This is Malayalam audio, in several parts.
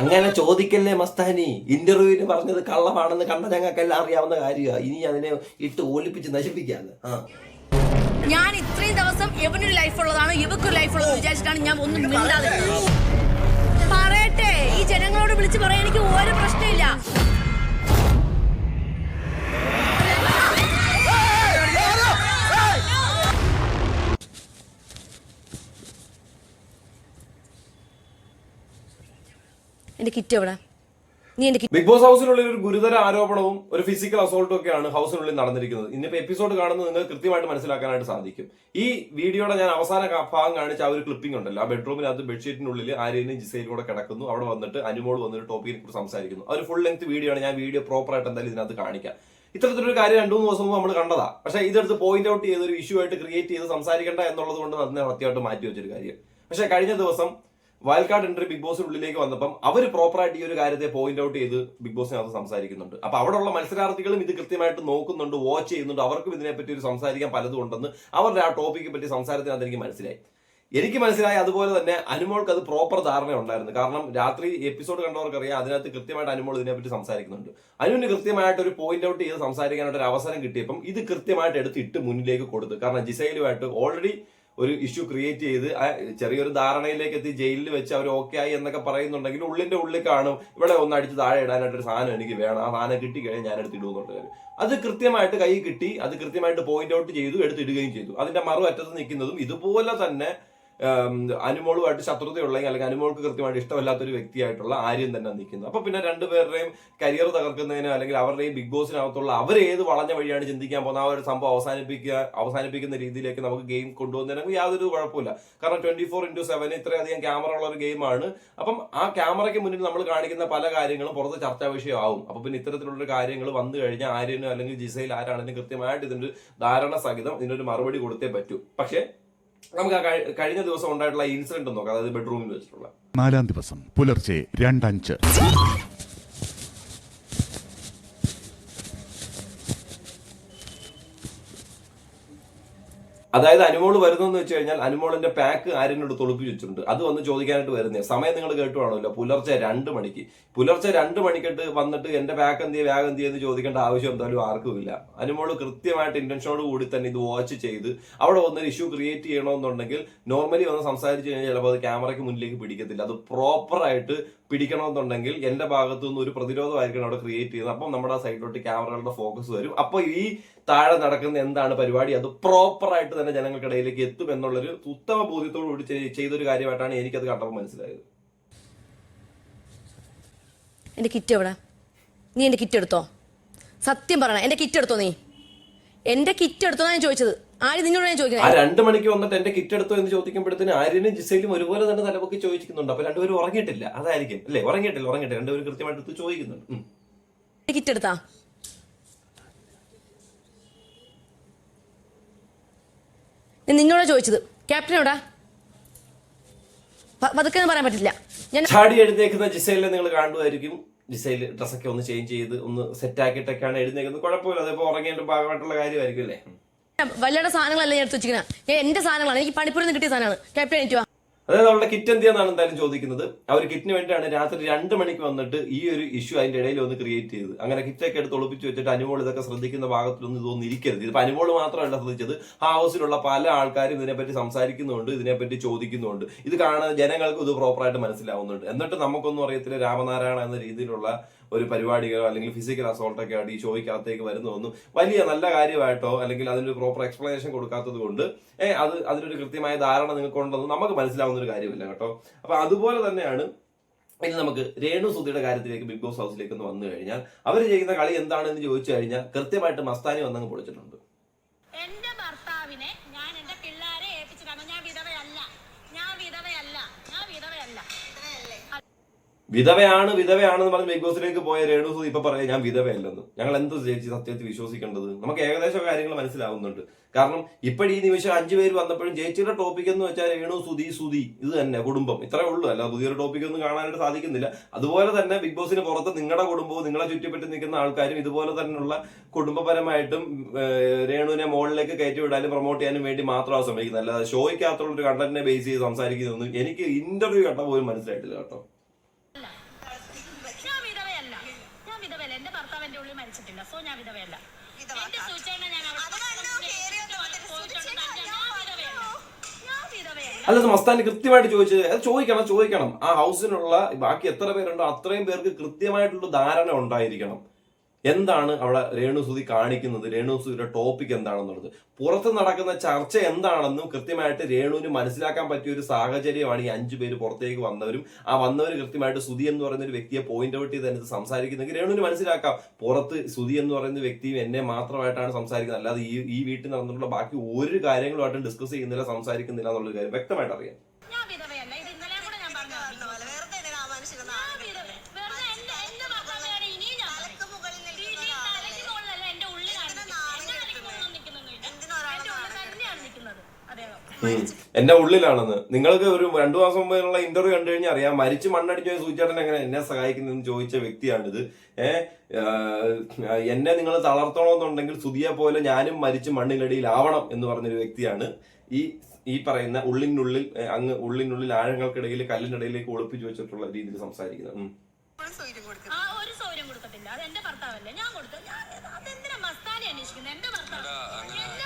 അങ്ങനെ ചോദിക്കല്ലേ മസ്താനി? ഇന്റർവ്യൂവിന് പറഞ്ഞത് കള്ളമാണെന്ന് കണ്ട ഞങ്ങൾക്കെല്ലാം അറിയാവുന്ന കാര്യമാണ് ഇനി അതിനെ ഇട്ട് ഓലിപ്പിച്ച് നശിപ്പിക്കാന്ന്. ഞാൻ ഇത്രയും ദിവസം എവനൊരു ലൈഫ് ഉള്ളതാണ് ഇവക്കൊരു ലൈഫ് ഉള്ളത് വിചാരിച്ചിട്ടാണ് ഞാൻ ഒന്നും പറയട്ടെ ഈ ജനങ്ങളോട് വിളിച്ച് പറയാൻ എനിക്ക് ഒരു പ്രശ്നമില്ല. കിറ്റ് എവിടെ നീ ബിഗ് ബോസ് ഹൗസിനുള്ളിൽ ഒരു ഗുരുതര ആരോപണവും ഒരു ഫിസിക്കൽ അസോൾട്ടും ഒക്കെയാണ് ഹൗസിനുള്ളിൽ നടന്നിരിക്കുന്നത്. ഇന്നിപ്പോ എപ്പിസോഡ് കാണുന്നത് നിങ്ങൾ കൃത്യമായിട്ട് മനസ്സിലാക്കാനായിട്ട് സാധിക്കും. ഈ വീഡിയോയുടെ ഞാൻ അവസാന ഭാഗം കാണിച്ച ആ ഒരു ക്ലിപ്പിംഗ് ഉണ്ടല്ലോ. ആ ബെഡ്റൂമിനകത്ത് ബെഡ്ഷീറ്റിനുള്ളിൽ ആര്യനും ജിസൈലും കൂടെ കിടക്കുന്നു. അവിടെ വന്നിട്ട് അനുമോൾ വന്നിട്ട് ടോപ്പിക്കിനെ കുറിച്ച് സംസാരിക്കുന്നു. ഒരു ഫുൾ ലെങ്ത് വീഡിയോ ആണ്. ഞാൻ വീഡിയോ പ്രോപ്പർ ആയിട്ട് എന്തായാലും ഇതിനകത്ത് കാണിക്കാം. ഇത്തരത്തിലൊരു കാര്യം രണ്ടു മൂന്ന് ദിവസം മുമ്പ് നമ്മൾ കണ്ടതാ. പക്ഷെ ഇതെടുത്ത് പോയിന്റ് ഔട്ട് ചെയ്ത് ഒരു ഇഷ്യൂ ആയിട്ട് ക്രിയേറ്റ് ചെയ്ത് സംസാരിക്കേണ്ട എന്നുള്ളത് കൊണ്ട് അതിനെ സത്യമായിട്ട് മാറ്റി വെച്ചൊരു കാര്യം. പക്ഷെ കഴിഞ്ഞ ദിവസം വയൽക്കാട് എൻട്രി ബിഗ് ബോസിനുള്ളിലേക്ക് വന്നപ്പം അവർ പ്രോപ്പറായിട്ട് ഈ ഒരു കാര്യത്തെ പോയിന്റ് ഔട്ട് ചെയ്ത് ബിഗ് ബോസിനകത്ത് സംസാരിക്കുന്നുണ്ട്. അപ്പൊ അവിടെയുള്ള മത്സരാർത്ഥികളും ഇത് കൃത്യമായിട്ട് നോക്കുന്നുണ്ട് വാച്ച് ചെയ്യുന്നുണ്ട്. അവർക്കും ഇതിനെപ്പറ്റി ഒരു സംസാരിക്കാൻ പലതും ഉണ്ടെന്ന് അവരുടെ ആ ടോപ്പിക്കെ പറ്റി സംസാരത്തിനകത്ത് എനിക്ക് മനസ്സിലായി. എനിക്ക് മനസ്സിലായി അതുപോലെ തന്നെ അനുമോൾക്ക് അത് പ്രോപ്പർ ധാരണ ഉണ്ടായിരുന്നു കാരണം രാത്രി എപ്പിസോഡ് കണ്ടവർക്കറിയാം അതിനകത്ത് കൃത്യമായിട്ട് അനുമോൾ ഇതിനെപ്പറ്റി സംസാരിക്കുന്നുണ്ട്. അനുവിന് കൃത്യമായിട്ട് ഒരു പോയിന്റ് ഔട്ട് ചെയ്ത് സംസാരിക്കാനായിട്ട് ഒരു അവസരം കിട്ടിയപ്പം ഇത് കൃത്യമായിട്ട് എടുത്തിട്ട് മുന്നിലേക്ക് കൊടുത്തു. കാരണം ജിസൈലുമായിട്ട് ഓൾറെഡി ഒരു ഇഷ്യൂ ക്രിയേറ്റ് ചെയ്ത് ചെറിയൊരു ധാരണയിലേക്ക് എത്തി ജയിലിൽ വെച്ച് അവർ ഓക്കെ ആയി എന്നൊക്കെ പറയുന്നുണ്ടെങ്കിൽ ഉള്ളിന്റെ ഉള്ളിൽ കാണും ഇവിടെ ഒന്ന് അടിച്ച് താഴെ ഇടാനായിട്ട് ഒരു സാധനം എനിക്ക് വേണം. ആ സാധനം കിട്ടി കഴിഞ്ഞാൽ ഞാൻ എടുത്തിടുന്നുണ്ട് അത് കൃത്യമായിട്ട് കൈ കിട്ടി അത് കൃത്യമായിട്ട് പോയിന്റ് ഔട്ട് ചെയ്തു എടുത്തിടുകയും ചെയ്തു. അതിന്റെ മറു അറ്റത്ത് നിൽക്കുന്നതും ഇതുപോലെ തന്നെ അനുമോളുമായിട്ട് ശത്രുതയുള്ളെങ്കിൽ അല്ലെങ്കിൽ അനുമോൾക്ക് കൃത്യമായിട്ട് ഇഷ്ടമല്ലാത്ത ഒരു വ്യക്തിയായിട്ടുള്ള ആര്യം തന്നെ നിൽക്കുന്നത് അപ്പൊ പിന്നെ രണ്ടുപേരുടെയും കരിയർ തകർക്കുന്നതിന് അല്ലെങ്കിൽ അവരുടെ ഈ ബിഗ് ബോസിനകത്തുള്ള അവർ ഏത് വളഞ്ഞ വഴിയാണ് ചിന്തിക്കാൻ പോകുന്നത്? ആ ഒരു സംഭവം അവസാനിപ്പിക്കുക അവസാനിപ്പിക്കുന്ന രീതിയിലേക്ക് നമുക്ക് ഗെയിം കൊണ്ടുപോകുന്നതിന് യാതൊരു കുഴപ്പമില്ല കാരണം ട്വന്റി ഫോർ ഇന്റു സെവൻ ഇത്രയധികം ക്യാമറ ഉള്ള ഒരു ഗെയിമാണ് അപ്പം ആ ക്യാമറയ്ക്ക് മുന്നിൽ നമ്മൾ കാണിക്കുന്ന പല കാര്യങ്ങളും പുറത്ത് ചർച്ചാ വിഷയമാവും. അപ്പൊ പിന്നെ ഇത്തരത്തിലുള്ള കാര്യങ്ങൾ വന്നു കഴിഞ്ഞാൽ ആര്യനോ അല്ലെങ്കിൽ ജിസയിൽ ആരാണെങ്കിലും കൃത്യമായിട്ട് ഇതിന്റെ ധാരണ സഹിതം ഇതിനൊരു മറുപടി കൊടുത്തേ പറ്റൂ. പക്ഷേ നമുക്ക് കഴിഞ്ഞ ദിവസം ഉണ്ടായിട്ടുള്ള ഇൻസിഡന്റ് നോക്കാം. അതായത് ബെഡ്റൂമിൽ വെച്ചിട്ടുള്ള. നാലാം ദിവസം പുലർച്ചെ രണ്ടഞ്ച്. അതായത് അനുമോൾ വരുന്നതെന്ന് വെച്ച് കഴിഞ്ഞാൽ അനുമോളിന്റെ പാക്ക് ആര്യനോട് തൊളിപ്പിച്ച് വെച്ചിട്ടുണ്ട്. അത് വന്ന് ചോദിക്കാനായിട്ട് വരുന്നത് സമയം നിങ്ങൾ കേട്ടുവാണല്ലോ. പുലർച്ചെ രണ്ട് മണിക്ക്. പുലർച്ചെ രണ്ട് മണിക്കിട്ട് വന്നിട്ട് എന്റെ പാക്ക് എന്ത് ചെയ്യുക വേഗം എന്ത് എന്ന് ചോദിക്കേണ്ട ആവശ്യം എന്തായാലും ആർക്കും ഇല്ല. അനുമോൾ കൃത്യമായിട്ട് ഇന്റൻഷനോട് കൂടി തന്നെ ഇത് വാച്ച് ചെയ്ത് അവിടെ വന്നൊരു ഇഷ്യൂ ക്രിയേറ്റ് ചെയ്യണമെന്നുണ്ടെങ്കിൽ നോർമലി വന്ന് സംസാരിച്ചു കഴിഞ്ഞാൽ ചിലപ്പോൾ അത് ക്യാമറയ്ക്ക് മുന്നിലേക്ക് പിടിക്കത്തില്ല. അത് പ്രോപ്പറായിട്ട് പിടിക്കണമെന്നുണ്ടെങ്കിൽ എന്റെ ഭാഗത്തു നിന്ന് ഒരു പ്രതിരോധമായിരിക്കണം അവിടെ ക്രിയേറ്റ് ചെയ്യുന്നത്. അപ്പം നമ്മുടെ ആ സൈഡിലോട്ട് ക്യാമറകളുടെ ഫോക്കസ് വരും. അപ്പോൾ ഈ താഴെ നടക്കുന്ന എന്താണ് പരിപാടി? അത് പ്രോപ്പറായിട്ട് തന്നെ ജനങ്ങൾക്കിടയിലേക്ക് എത്തും എന്നുള്ളൊരു ഉത്തമ ബോധ്യത്തോടു കൂടി ചെയ്- ചെയ്തൊരു കാര്യമായിട്ടാണ് എനിക്കത് കണ്ടപ്പോൾ മനസ്സിലായത്. എന്റെ കിറ്റ് എവിടെ? നീ എന്റെ കിറ്റ് എടുത്തോ? സത്യം പറയണം. എന്റെ കിറ്റ് എടുത്തോ നീ? എന്റെ കിറ്റ് എടുത്തോ ഞാൻ ചോദിച്ചത്? ആര് നിന്നോട് ഞാൻ ആ രണ്ട് മണിക്ക് വന്നിട്ട് എന്റെ കിറ്റ് എടുത്തോ എന്ന് ചോദിക്കുമ്പോഴത്തേന് ആര്യനും ജിസയിലും ഒരുപോലെ തന്നെ തലപൊക്കി ചോദിക്കുന്നുണ്ട് അപ്പൊ രണ്ടുപേരും ഉറങ്ങിയിട്ടില്ല. അതായിരിക്കും. അല്ലേ? ഉറങ്ങിയിട്ടില്ല ഉറങ്ങിയിട്ടില്ല. രണ്ടുപേരും കൃത്യമായിട്ട് എടുത്ത് ചോദിക്കുന്നുണ്ട്. ഉം. കിറ്റ് എടുത്താ? ഞാൻ നിന്നോടാ ചോദിച്ചത്. ക്യാപ്റ്റനോടാ പ- പതുക്കെ ഒന്നും പറയാൻ പറ്റില്ല. ഞാൻ ചാടി എഴുന്നേക്കുന്ന ജിസയിലെ നിങ്ങൾ കാണുമായിരിക്കും. ജിസൈൽ ഡ്രസ്സൊക്കെ ഒന്ന് ചേഞ്ച് ചെയ്ത് ഒന്ന് സെറ്റ് ആക്കിയിട്ടൊക്കെയാണ് എഴുന്നേക്കുന്നത് കുഴപ്പമില്ല. അതിപ്പോ ഉറങ്ങേണ്ട ഭാഗമായിട്ടുള്ള കാര്യമായിരിക്കും അല്ലേ? വല്ലയുടെ സാധനങ്ങളല്ല ഞാൻ എടുത്ത് വെച്ചിരിക്കുന്നത് ഞാൻ എന്റെ സാധനങ്ങളാണ്. എനിക്ക് പണിപ്പുരം നിന്ന് കിട്ടിയ സാധനമാണ് ക്യാപ്റ്റൻ എനിക്ക് വാ. അതായത് അവളുടെ കിറ്റ് എന്തിയാന്നാണ് എന്തായാലും ചോദിക്കുന്നത്. ഒരു കിറ്റിന് വേണ്ടിയാണ് രാത്രി രണ്ട് മണിക്ക് വന്നിട്ട് ഈ ഒരു ഇഷ്യൂ അതിന്റെ ഇടയിൽ ഒന്ന് ക്രിയേറ്റ് ചെയ്തത്. അങ്ങനെ കിറ്റൊക്കെ എടുത്ത് ഒളിപ്പിച്ച് വെച്ചിട്ട് അനുമോൾ ഇതൊക്കെ ശ്രദ്ധിക്കുന്ന ഭാഗത്തിലൊന്നും ഇതൊന്നും ഇരിക്കരുത്. ഇതിപ്പോ അനുമോൾ മാത്രമല്ല ശ്രദ്ധിച്ചത്. ഹൗസിലുള്ള പല ആൾക്കാരും ഇതിനെപ്പറ്റി സംസാരിക്കുന്നുണ്ട് ഇതിനെപ്പറ്റി ചോദിക്കുന്നുണ്ട്. ഇത് കാണാൻ ജനങ്ങൾക്ക് ഇത് പ്രോപ്പറായിട്ട് മനസ്സിലാവുന്നുണ്ട്. എന്നിട്ട് നമുക്കൊന്നും അറിയത്തില്ല രാമനാരായണ എന്ന രീതിയിലുള്ള ഒരു പരിപാടികളോ അല്ലെങ്കിൽ ഫിസിക്കൽ അസോൾട്ടൊക്കെ ആയിട്ട് ഈ ഷോയ്ക്കകത്തേക്ക് വരുന്നതൊന്നും വലിയ നല്ല കാര്യമായിട്ടോ അല്ലെങ്കിൽ അതിനൊരു പ്രോപ്പർ എക്സ്പ്ലനേഷൻ കൊടുക്കാത്തത് കൊണ്ട് അത് അതിനൊരു കൃത്യമായ ധാരണ നിങ്ങൾക്ക് ഉണ്ടെന്ന് നമുക്ക് മനസ്സിലാവുന്ന ഒരു കാര്യമില്ല കേട്ടോ. അപ്പൊ അതുപോലെ തന്നെയാണ് ഇനി നമുക്ക് രേണു സുധിയുടെ കാര്യത്തിലേക്ക് ബിഗ് ബോസ് ഹൗസിലേക്ക് ഒന്ന് വന്നു കഴിഞ്ഞാൽ അവർ ചെയ്യുന്ന കളി എന്താണെന്ന് ചോദിച്ചു കഴിഞ്ഞാൽ കൃത്യമായിട്ട് മസ്താനി വന്നങ്ങ് പൊളിച്ചിട്ടുണ്ട്. വിധവയാണ് വിധവയാണെന്ന് പറഞ്ഞ് ബിഗ് ബോസിലേക്ക് പോയ രേണു സുധി ഇപ്പൊ പറയാം ഞാൻ വിധവയല്ലെന്ന്. ഞങ്ങൾ എന്ത് ചേച്ചി സത്യത്തിൽ വിശ്വസിക്കേണ്ടത്? നമുക്ക് ഏകദേശം കാര്യങ്ങൾ മനസ്സിലാവുന്നുണ്ട്. കാരണം ഇപ്പോഴീ നിമിഷം അഞ്ചു പേര് വന്നപ്പോഴും ചേച്ചിയുടെ ടോപ്പിക് എന്ന് വെച്ചാൽ രേണു സുധി സുധി ഇത് തന്നെ കുടുംബം. ഇത്രേ ഉള്ളൂ. അല്ല പുതിയൊരു ടോപ്പിക് ഒന്നും കാണാനായിട്ട് സാധിക്കുന്നില്ല. അതുപോലെ തന്നെ ബിഗ് ബോസിന് പുറത്ത് നിങ്ങളുടെ കുടുംബവും നിങ്ങളെ ചുറ്റിപ്പറ്റി നിൽക്കുന്ന ആൾക്കാരും ഇതുപോലെ തന്നെയുള്ള കുടുംബപരമായിട്ടും രേണുവിനെ മുകളിലേക്ക് കയറ്റി വിടാനും പ്രൊമോട്ട് ചെയ്യാനും വേണ്ടി മാത്രമാണ് ശ്രമിക്കുന്നത് അല്ലാതെ ഷോയ്ക്കകത്തുള്ള ഒരു കണ്ടന്റിനെ ബേസ് ചെയ്ത് സംസാരിക്കുന്നതൊന്നും എനിക്ക് ഇന്റർവ്യൂ കേട്ട പോലും മനസ്സിലായിട്ടില്ല കേട്ടോ. പറഞ്ഞിട്ടില്ല സോ ഞാൻ വിധവയല്ല. എന്റെ സൂചന ഞാൻ അല്ല മസ്താൻ കൃത്യമായിട്ട് ചോദിച്ചത് അത് ചോദിക്കണം ചോദിക്കണം. ആ ഹൗസിനുള്ള ബാക്കി എത്ര പേരുണ്ടോ അത്രയും പേർക്ക് കൃത്യമായിട്ടുള്ള ധാരണ ഉണ്ടായിരിക്കണം. എന്താണ് അവിടെ രേണുസുതി കാണിക്കുന്നത്? രേണുസുതിയുടെ ടോപ്പിക് എന്താണെന്നുള്ളത്. പുറത്ത് നടക്കുന്ന ചർച്ച എന്താണെന്നും കൃത്യമായിട്ട് രേണുവിന് മനസ്സിലാക്കാൻ പറ്റിയ ഒരു സാഹചര്യമാണ് ഈ അഞ്ചു പേര് പുറത്തേക്ക് വന്നവരും. ആ വന്നവർ കൃത്യമായിട്ട് സുതി എന്ന് പറയുന്ന ഒരു വ്യക്തിയെ പോയിന്റ് ഔട്ട് ചെയ്ത് എന്നിട്ട് സംസാരിക്കുന്നെങ്കിൽ രേണുവിന് മനസ്സിലാക്കാം. പുറത്ത് സുതി എന്ന് പറയുന്ന വ്യക്തിയും എന്നെ മാത്രമായിട്ടാണ് സംസാരിക്കുന്നത്. അല്ലാതെ ഈ ഈ വീട്ടിൽ നടന്നിട്ടുള്ള ബാക്കി ഒരു കാര്യങ്ങളുമായിട്ടും ഡിസ്കസ് ചെയ്യുന്നില്ല സംസാരിക്കുന്നില്ല എന്നുള്ളൊരു കാര്യം വ്യക്തമായിട്ട് അറിയാം. എന്റെ ഉള്ളിലാണെന്ന്. നിങ്ങൾക്ക് ഒരു രണ്ടു മാസം മുമ്പുള്ള ഇന്റർവ്യൂ കണ്ടു കഴിഞ്ഞാൽ അറിയാം. മരിച്ച് മണ്ണടിച്ച സൂചിച്ചേട്ടൻ എങ്ങനെ എന്നെ സഹായിക്കുന്നതെന്ന് ചോദിച്ച വ്യക്തിയാണിത് ഏഹ് എന്നെ നിങ്ങൾ തളർത്തണമെന്നുണ്ടെങ്കിൽ സുതിയെ പോലെ ഞാനും മരിച്ച് മണ്ണിനടിയിലാവണം എന്ന് പറഞ്ഞൊരു വ്യക്തിയാണ്. ഈ ഈ പറയുന്ന ഉള്ളിനുള്ളിൽ അങ്ങ് ഉള്ളിനുള്ളിൽ ആഴങ്ങൾക്കിടയിൽ കല്ലിനിടയിലേക്ക് ഒളിപ്പിച്ചു വെച്ചിട്ടുള്ള രീതിയിൽ സംസാരിക്കുന്നത്. ഉം. ഇപ്പോഴും സ്വൈര്യം കൊടുക്കുന്നത്. ആ ഒരു സൗകര്യം കൊടുക്കത്തില്ല. അത് എന്റെ ഭർത്താവല്ലേ? ഞാൻ കൊടുത്തു ഞാൻ അതെന്തിനാ മസ്താനി അന്വേഷിക്കുന്നത് എന്റെ ഭർത്താവ്.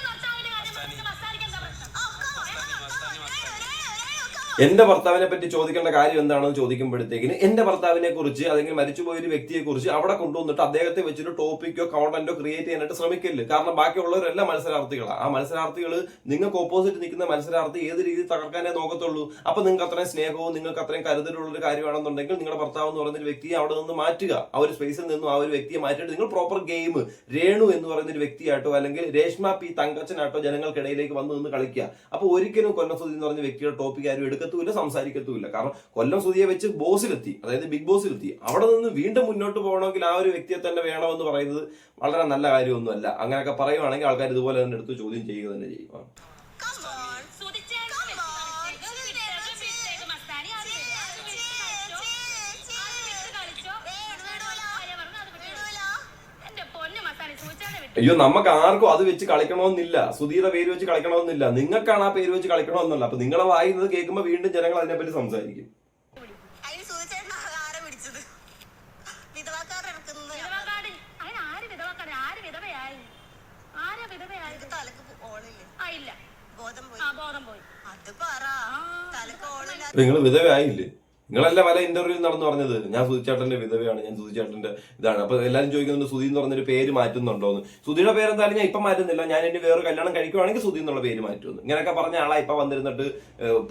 എന്റെ ഭർത്താവിനെ പറ്റി ചോദിക്കേണ്ട കാര്യം എന്താണെന്ന് ചോദിക്കുമ്പോഴത്തേക്കിന് എന്റെ ഭർത്താവിനെ കുറിച്ച് അല്ലെങ്കിൽ മരിച്ചുപോയ ഒരു വ്യക്തിയെ കുറിച്ച് അവിടെ കൊണ്ടുവന്നിട്ട് അദ്ദേഹത്തെ വെച്ചൊരു ടോപ്പിക്കോ കൗണ്ടന്റോ ക്രിയേറ്റ് ചെയ്യാനായിട്ട് ശ്രമിക്കില്ല. കാരണം ബാക്കിയുള്ളവരെല്ലാം മത്സരാർത്ഥികളാണ് ആ മത്സരാർത്ഥികൾ നിങ്ങൾക്ക് ഓപ്പോസിറ്റ് നിൽക്കുന്ന മത്സരാർത്ഥി ഏത് രീതിയിൽ തകർക്കാനേ നോക്കത്തുള്ളൂ. അപ്പൊ നിങ്ങൾക്ക് അത്രയും സ്നേഹവും നിങ്ങൾക്ക് അത്രയും കരുതലുള്ള ഒരു കാര്യമാണെന്നുണ്ടെങ്കിൽ നിങ്ങളുടെ ഭർത്താവ് എന്ന് പറയുന്ന ഒരു വ്യക്തിയെ അവിടെ നിന്ന് മാറ്റുക. ആ ഒരു സ്പേസിൽ നിന്നും ആ ഒരു വ്യക്തിയെ മാറ്റിയിട്ട് നിങ്ങൾ പ്രോപ്പർ ഗെയിം രേണു എന്ന് പറയുന്ന ഒരു വ്യക്തിയായിട്ടോ അല്ലെങ്കിൽ രേഷ്മ പി തങ്കച്ചനായിട്ടോ ജനങ്ങൾക്കിടയിലേക്ക് വന്നു നിന്ന് കളിക്കുക. അപ്പോൾ ഒരിക്കലും കൊല്ലസുദ്ധി എന്ന് പറഞ്ഞ വ്യക്തിയുടെ ടോപ്പിക് ആരും എടുക്കത്തുമില്ല സംസാരിക്കത്തുമില്ല. കാരണം കൊല്ലം സുധിയെ വെച്ച് ബോസിലെത്തി അതായത് ബിഗ് ബോസിലെത്തി. അവിടെ നിന്ന് വീണ്ടും മുന്നോട്ട് പോകണമെങ്കിൽ ആ ഒരു വ്യക്തിയെ തന്നെ വേണമെന്ന് പറയുന്നത് വളരെ നല്ല കാര്യമൊന്നുമല്ല. അങ്ങനെയൊക്കെ പറയുവാണെങ്കിൽ ആൾക്കാർ ഇതുപോലെ തന്നെ എടുത്ത് ചോദ്യം ചെയ്യുക തന്നെ ചെയ്യും. അയ്യോ നമുക്ക് ആർക്കും അത് വെച്ച് കളിക്കണമെന്നില്ല. സുധീയുടെ പേര് വെച്ച് കളിക്കണമെന്നില്ല. നിങ്ങൾക്കാണ് ആ പേര് വെച്ച് കളിക്കണമെന്നല്ല. അപ്പൊ നിങ്ങളെ വായിക്കുന്നത് കേൾക്കുമ്പോൾ വീണ്ടും ജനങ്ങൾ അതിനെപ്പറ്റി സംസാരിക്കും. അതിന് സൂചിച്ചേട്ടൻ ആരാ പിടിച്ചത് വിധവാക്കാരൻ ഇറക്കുന്നത് ഞാൻ വിധവക്കാട് അതിന് ആര് വിധവക്കാട് വിധവയായി? ആരാ വിധവയായത്? തലക്ക് ഓളില്ലേ ആ ഇല്ല. ബോധം പോയി. ആ ബോധം പോയി. അത് പറ. തലക്ക് ഓളില്ല നിങ്ങൾ വിധവയായില്ലേ? നിങ്ങളല്ല പല ഇന്റർവ്യൂ നടന്നു പറഞ്ഞത്? ഞാൻ സുധിച്ചേട്ടന്റെ വിധവയാണ് ഞാൻ സുധിച്ചേട്ടന്റെ ഇതാണ്. അപ്പൊ എല്ലാവരും ചോദിക്കുന്നുണ്ട് സുധി എന്ന് പറഞ്ഞൊരു പേര് മാറ്റുന്നുണ്ടോ എന്ന്. സുധിയുടെ പേര് എന്തായാലും ഞാൻ ഇപ്പം മാറ്റുന്നില്ല. ഞാൻ എന്റെ വേറെ കല്യാണം കഴിക്കുവാണെങ്കിൽ സുധി എന്നുള്ള പേര് മാറ്റുമെന്ന്. ഇങ്ങനെയൊക്കെ പറഞ്ഞ ആളാ ഇപ്പൊ വന്നിരുന്നിട്ട്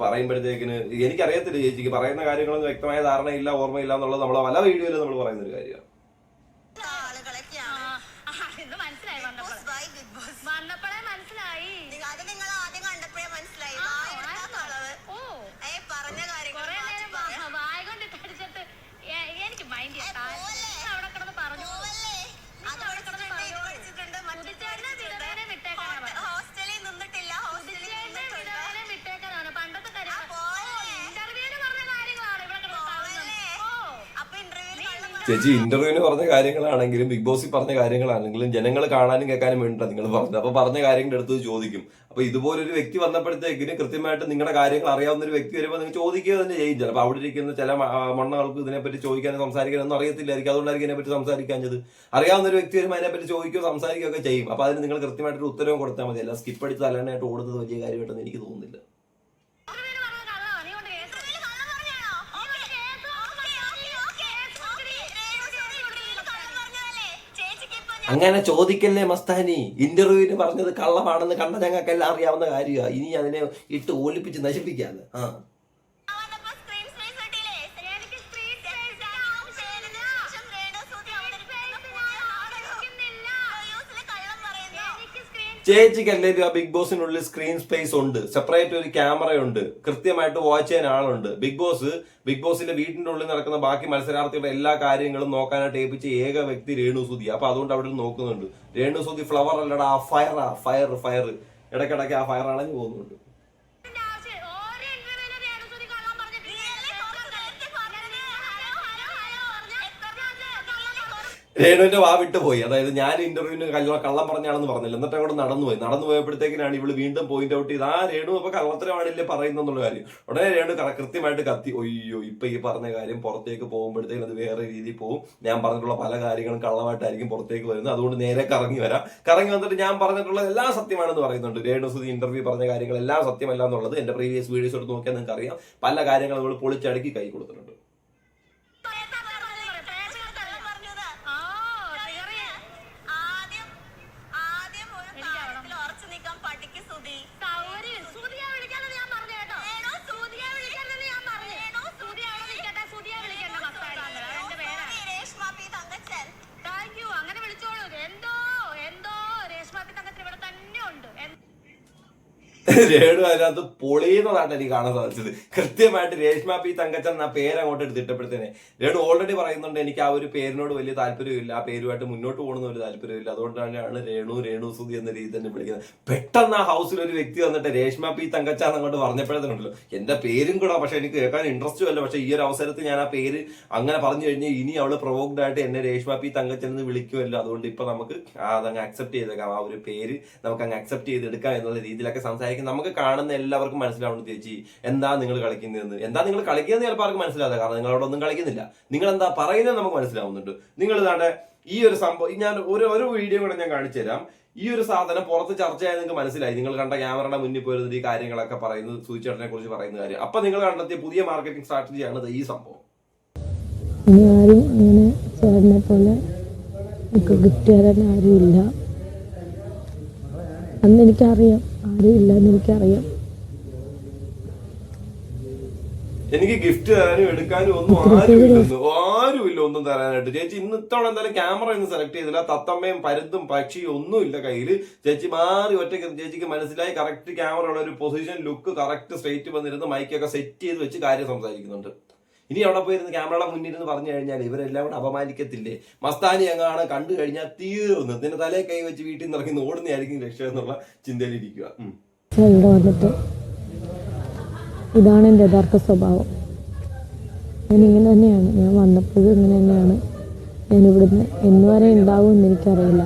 പറയുമ്പോഴത്തേക്കിന് എനിക്കറിയത്തില്ല ചേച്ചിക്ക്. പറയുന്ന കാര്യങ്ങളൊന്നും വ്യക്തമായ ധാരണയില്ല ഓർമ്മയില്ല എന്നുള്ളത് നമ്മളെ പല വീഡിയോയിലും നമ്മൾ പറയുന്ന ഒരു കാര്യമാണ്. ചേച്ചി ഇന്റർവ്യൂവിന് പറഞ്ഞ കാര്യങ്ങളാണെങ്കിലും ബിഗ് ബോസിൽ പറഞ്ഞ കാര്യങ്ങളാണെങ്കിലും ജനങ്ങൾ കാണാനും കേൾക്കാനും വേണ്ടിയിട്ടാണ് നിങ്ങൾ പറഞ്ഞത്. അപ്പൊ പറഞ്ഞ കാര്യങ്ങളുടെ അടുത്ത് ചോദിക്കും. അപ്പൊ ഇതുപോലൊരു വ്യക്തി വന്നപ്പോഴത്തേക്കിന് കൃത്യമായിട്ട് നിങ്ങളുടെ കാര്യങ്ങൾ അറിയാവുന്ന ഒരു വ്യക്തി വരുമ്പോൾ നിങ്ങൾ ചോദിക്കുക തന്നെ ചെയ്യും. ചിലപ്പോൾ അവിടെ ഇരിക്കുന്ന ചില മണ്ണകൾക്ക് ഇതിനെപ്പറ്റി ചോദിക്കാനും സംസാരിക്കാനൊന്നും അറിയത്തില്ലായിരിക്കും. അതുകൊണ്ടായിരിക്കും ഇതിനെപ്പറ്റി സംസാരിക്കാഞ്ഞത് അറിയാവുന്ന ഒരു വ്യക്തി വരുമ്പോൾ അതിനെപ്പറ്റി ചോദിക്കുകയോ സംസാരിക്കുകയോ ഒക്കെ ചെയ്യും. അപ്പൊ അതിന് നിങ്ങൾ കൃത്യമായിട്ടൊരു ഉത്തരവും കൊടുത്താൽ മതി. അല്ല സ്കിപ്പ് അടിച്ച് തലനായിട്ട് ഓടുന്നത് വലിയ കാര്യമായിട്ടൊന്നും എനിക്ക് തോന്നുന്നില്ല ഇന്റർവ്യൂൽ പറഞ്ഞ കള്ളാ. നീ കൊണ്ട് കേസ് കൊടുക്ക്. നീ കൊണ്ട് കേസ് കൊടുക്ക്. കേസ് കൊടുക്ക്. അങ്ങനെ ചോദിക്കല്ലേ മസ്താനി? ഇന്റർവ്യൂവിന് പറഞ്ഞത് കള്ളമാണെന്ന് കണ്ട ഞങ്ങൾക്ക് എല്ലാം അറിയാവുന്ന കാര്യമാണ് ഇനി അതിനെ ഇട്ട് ഒലിപ്പിച്ച് നശിപ്പിക്കാതെ ആ. സ്ക്രീൻ ആ ബിഗ് ബോസിനുള്ളിൽ സ്ക്രീൻ സ്പേസ് ഉണ്ട്. സെപ്പറേറ്റ് ഒരു ക്യാമറ ഉണ്ട്. കൃത്യമായിട്ട് വാച്ച് ചെയ്യാൻ ആളുണ്ട്. ബിഗ് ബോസ് ബിഗ് ബോസിന്റെ വീടിന്റെ ഉള്ളിൽ നടക്കുന്ന ബാക്കി മത്സരാർത്ഥികളുടെ എല്ലാ കാര്യങ്ങളും നോക്കാനായിട്ട് ഏൽപ്പിച്ച ഏക വ്യക്തി രേണു സുധി അപ്പൊ അതുകൊണ്ട് അവിടെ നോക്കുന്നുണ്ട്. രേണു സുധി ഫ്ലവർ അല്ലടാ ആ ഫയറാ ഫയർ ഫയർ ഇടയ്ക്കിടയ്ക്ക് ആ ഫയർ അണഞ്ഞു പോകുന്നുണ്ട് ഇതിന്റെ ആവശ്യം ഓരോ ഇന്റർവ്യൂലും രേണുസുതി കള്ളം പറഞ്ഞിട്ടില്ല. ഹലോ, ഹലോ, ഹലോ പറഞ്ഞ എത്ര പ്രാവശ്യം കള്ളം പറഞ്ഞു? രേണുവിന്റെ വാ വിട്ടു പോയി. അതായത് ഞാൻ ഇന്റർവ്യൂവിന് കല്യാണം കള്ളം പറഞ്ഞാണെന്ന് പറഞ്ഞില്ല. എന്നിട്ട് അങ്ങോട്ട് നടന്നു പോയി. നടന്നു പോയപ്പോഴത്തേക്കിനാണ് ഇവൾ വീണ്ടും പോയിന്റ് ഔട്ട് ചെയ്ത് ആ രേണു അപ്പൊ കള്ളത്തരമാണില്ലേ പറയുന്നുള്ള കാര്യം. ഉടനെ രേണു കൃത്യമായിട്ട് കത്തി. ഒയ്യോ ഇപ്പൊ ഈ പറഞ്ഞ കാര്യം പുറത്തേക്ക് പോകുമ്പോഴത്തേക്കും അത് വേറെ രീതിയിൽ പോകും. ഞാൻ പറഞ്ഞിട്ടുള്ള പല കാര്യങ്ങളും കള്ളമായിട്ടായിരിക്കും പുറത്തേക്ക് വരുന്നത്. അതുകൊണ്ട് നേരെ കറങ്ങി വരാം. കറങ്ങി വന്നിട്ട് ഞാൻ പറഞ്ഞിട്ടുള്ള എല്ലാം സത്യമാണെന്ന് പറയുന്നുണ്ട്. രേണു സുധി ഇന്റർവ്യൂ പറഞ്ഞ കാര്യങ്ങളെല്ലാം സത്യമല്ല എന്നുള്ളത് എന്റെ പ്രീവിയസ് വീഡിയോസ് എടുത്ത് നോക്കിയാൽ നിങ്ങൾക്ക് അറിയാം പല കാര്യങ്ങളും നമ്മൾ പൊളിച്ചടുക്കി കൈ കൊടുത്തിട്ടുണ്ട് പറഞ്ഞതാ. ആ, കേറി. ആദ്യം ആദ്യം ഒരു കാര്യത്തിൽ ഉറച്ചു നിൽക്കാൻ പഠിക്ക് സുധി സൗരി, സുധിയെ വിളിക്കാനെന്ന് ഞാൻ പറഞ്ഞു കേട്ടോ. വേണോ? സുധിയെ വിളിക്കാനെന്ന് ഞാൻ പറഞ്ഞു. സുധിയാണ് വിളിക്കട്ടെ, സുധിയെ വിളിക്കണ്ട മസ്താനി. എന്റെ പേരാ. Reshma P Thankachan Thank you. അങ്ങനെ വിളിച്ചോളൂ എന്തോ എന്തോ രേഷ്മാപ്പി തങ്കത്തിന് ഇവിടെ തന്നെ ഉണ്ട് എന്ത്- രേണു അതിനകത്ത് പൊളിയുന്നതായിട്ട് എനിക്ക് കാണാൻ സാധിച്ചത്. കൃത്യമായിട്ട് രേഷ്മ പി തങ്കച്ചൻ എന്ന പേര് അങ്ങോട്ട് എടുത്തിട്ടപ്പോഴത്തേനെ രേണു ഓൾറെഡി പറയുന്നുണ്ട് എനിക്ക് ആ ഒരു പേരിനോട് വലിയ താല്പര്യമില്ല. ആ പേരുമായിട്ട് മുന്നോട്ട് പോകുന്ന ഒരു താല്പര്യമില്ല. അതുകൊണ്ട് തന്നെയാണ് രേണു രേണു സുധി എന്ന രീതി തന്നെ വിളിക്കുന്നത്. പെട്ടെന്ന് ആ ഹൗസിൽ ഒരു വ്യക്തി വന്നിട്ട് രേഷ്മ പി തങ്കച്ച അങ്ങോട്ട് പറഞ്ഞപ്പോഴത്തേനുണ്ടല്ലോ എന്റെ പേരും കൂടെ പക്ഷെ എനിക്ക് കേൾക്കാൻ ഇൻട്രസ്റ്റും അല്ല. പക്ഷെ ഈ ഒരു അവസരത്തിൽ ഞാൻ ആ പേര് അങ്ങനെ പറഞ്ഞു കഴിഞ്ഞാൽ ഇനി അവൾ പ്രൊവോക്ഡ് ആയിട്ട് എന്നെ രേഷ്മ പി തങ്കച്ചൻ എന്ന് വിളിക്കുമല്ലോ അതുകൊണ്ട് ഇപ്പൊ നമുക്ക് അതങ്ങ് അക്സെപ്റ്റ് ചെയ്തേക്കാം. ആ ഒരു പേര് നമുക്ക് അങ്ങ് അക്സെപ്റ്റ് ചെയ്തെടുക്കാം എന്നുള്ള രീതിയിലൊക്കെ സംസാരിക്കും നമുക്ക് കാണുന്ന എല്ലാവർക്കും മനസ്സിലാവണം ചേച്ചി എന്താ നിങ്ങൾ കളിക്കുന്നതെന്ന്. എന്താ നിങ്ങൾ കളിക്കുന്നത് ചിലപ്പോൾ ആർക്കും മനസ്സിലാവില്ല കാരണം നിങ്ങൾ അവിടെ ഒന്നും കളിക്കുന്നില്ല. നിങ്ങൾ എന്താ പറയുന്നത് നമുക്ക് മനസ്സിലാവുന്നുണ്ട്. നിങ്ങൾ ഇതാണ്ട് ഈ ഒരു സംഭവം ഞാൻ ഒരു ഒരു വീഡിയോ കൂടെ ഞാൻ കാണിച്ചു തരാം. ഈ ഒരു സാധനം പുറത്ത് ചർച്ചയായി നിങ്ങൾക്ക് മനസ്സിലായി. നിങ്ങൾ കണ്ട ക്യാമറയുടെ മുന്നിൽ പോയിരുന്നത് ഈ കാര്യങ്ങളൊക്കെ പറയുന്നത് സൂചിച്ചേട്ടനെ കുറിച്ച് പറയുന്ന കാര്യം. അപ്പൊ നിങ്ങൾ കണ്ടെത്തിയ പുതിയ മാർക്കറ്റിംഗ് സ്ട്രാറ്റജിയാണ് ഈ സംഭവം. ഇനി ആരും അങ്ങനെ ചേട്ടനെ പോലെ എനിക്ക് ഗിഫ്റ്റ് തരാൻ ആരുമില്ല. അന്ന് എനിക്കറിയാം ആരും ഇല്ലെന്ന് എനിക്കറിയാം. എനിക്ക് ഗിഫ്റ്റ് തരാനും എടുക്കാനും ഒന്നും ആരുമില്ലെന്ന് ആരുമില്ല. ഒന്നും തരാനായിട്ട്. ചേച്ചി ഇന്ന് ഇത്തവണ എന്തായാലും ക്യാമറ ഒന്നും സെലക്ട് ചെയ്തില്ല. തത്തമ്മയും പരുത്തും പക്ഷിയും ഒന്നും ഇല്ല കയ്യിൽ ചേച്ചി മാറി ഒറ്റയ്ക്ക് ചേച്ചിക്ക് മനസ്സിലായി. കറക്റ്റ് ക്യാമറ ഉള്ള ഒരു പൊസിഷൻ ലുക്ക് കറക്റ്റ് സ്ട്രേറ്റ് വന്നിരുന്ന് മൈക്കൊക്കെ സെറ്റ് ചെയ്ത് വെച്ച് കാര്യം സംസാരിക്കുന്നുണ്ട്. ഇനി അവിടെ പോയിരുന്ന് ക്യാമറയുടെ മുന്നിൽ നിന്ന് പറഞ്ഞു കഴിഞ്ഞാൽ ഇവരെല്ലാം കൂടെ അപമാനിക്കത്തില്ലേ? മസ്താനി അങ്ങാണ് കണ്ടു കഴിഞ്ഞാൽ തീർന്നു. ഇതിന്റെ തലേ കൈ വെച്ച് വീട്ടിൽ നിന്ന് ഇറങ്ങി ഓടുന്നതായിരിക്കും രക്ഷ എന്നുള്ള ചിന്തയിലിരിക്കുക ഇതാണ് എന്റെ യഥാർത്ഥ സ്വഭാവം. ഞാൻ ഇങ്ങനെ തന്നെയാണ്. ഞാൻ വന്നപ്പോഴും ഇങ്ങനെ തന്നെയാണ്. ഞാൻ ഇവിടുന്ന് എന്ന് വരെ ഉണ്ടാവും എന്ന് എനിക്കറിയില്ല.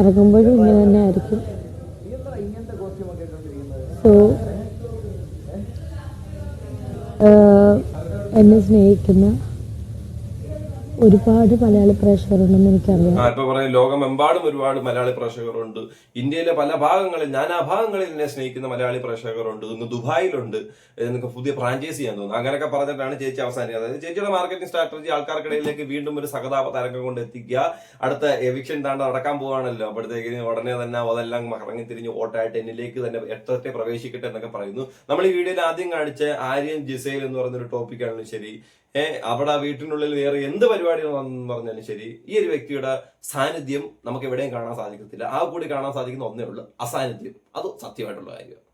ഇറങ്ങുമ്പോഴും ഇങ്ങനെ തന്നെ ആയിരിക്കും സോ എന്നെ സ്നേഹിക്കുന്ന ഒരുപാട് മലയാളി പ്രേക്ഷകരുണ്ടെന്ന് എനിക്കറിയാം. ഇപ്പൊ പറയാം ലോകമെമ്പാടും ഒരുപാട് മലയാളി പ്രേക്ഷകരുണ്ട്. ഇന്ത്യയിലെ പല ഭാഗങ്ങളിൽ നാനാഭാഗങ്ങളിൽ എന്നെ സ്നേഹിക്കുന്ന മലയാളി പ്രേക്ഷകരുണ്ട്. ഇന്ന് ദുബായിലുണ്ട്. നിങ്ങൾക്ക് പുതിയ ഫ്രാഞ്ചൈസി ചെയ്യാൻ തോന്നുന്നു. അങ്ങനെയൊക്കെ പറഞ്ഞിട്ടാണ് ചേച്ചി അവസാനിക്കുന്നത് അതായത് ചേച്ചിയുടെ മാർക്കറ്റിംഗ് സ്ട്രാറ്റജി ആൾക്കാർക്കിടയിലേക്ക് വീണ്ടും ഒരു സഹതാപ തരംഗം കൊണ്ട് എത്തിക്കുക. അടുത്ത എവിക്ഷൻ താണ്ട നടക്കാൻ പോവാണല്ലോ. അപ്പോഴത്തേക്ക് ഉടനെ തന്നെ അതെല്ലാം മറങ്ങി തിരിഞ്ഞ് ഓട്ടായിട്ട് എന്നിലേക്ക് തന്നെ എത്രത്തെ പ്രവേശിക്കട്ടെ എന്നൊക്കെ പറയുന്നു. നമ്മൾ ഈ വീഡിയോയിൽ ആദ്യം കാണിച്ച ആര്യൻ ജിസൈൽ എന്ന് പറയുന്ന ഒരു ടോപ്പിക്കാണെങ്കിലും ശരി. അവിടെ വീട്ടിനുള്ളിൽ വേറെ എന്ത് പരിപാടികൾ പറഞ്ഞാലും ശരി ഈ ഒരു വ്യക്തിയുടെ സാന്നിധ്യം നമുക്ക് എവിടെയും കാണാൻ സാധിക്കത്തില്ല. ആ കൂടി കാണാൻ സാധിക്കുന്ന ഒന്നേ ഉള്ളൂ അസാന്നിധ്യം. അത് സത്യമായിട്ടുള്ള കാര്യമാണ്.